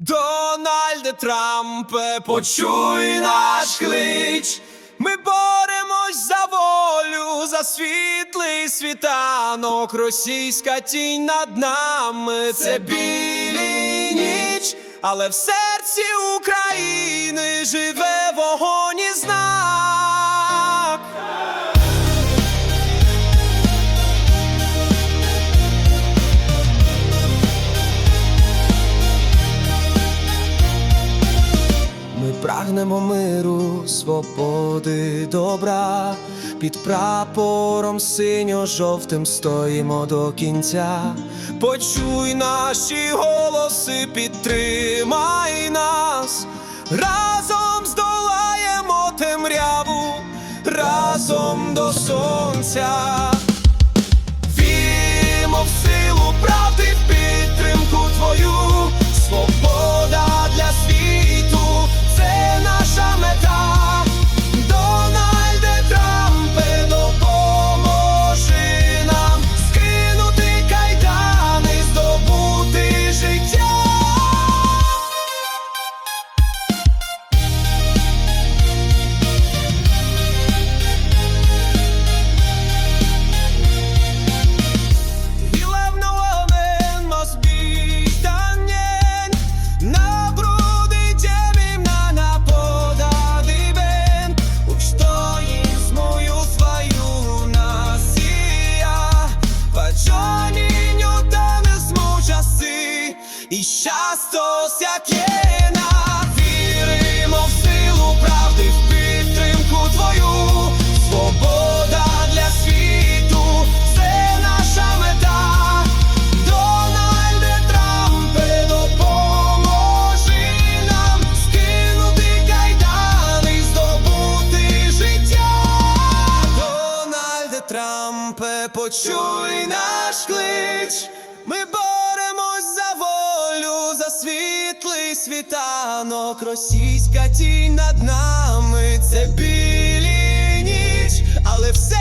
Дональде Трампе, почуй наш клич. Ми боремось за волю, за світлий світанок. Російська тінь над нами це білі ніч, але в серці України живе прагнемо миру, свободи, добра. Під прапором синьо-жовтим стоїмо до кінця. Почуй наші голоси, підтримай нас. Разом здолаємо темряву, разом до сонця. І щастя сякєна Віримо в силу правди, в підтримку твою. Свобода для світу, це наша мета. Дональде Трампе, допоможи нам Скинути кайдани, здобути життя. Дональде Трампе, почуй наш клич світанок. Російська тінь над нами, це білі ніч, але все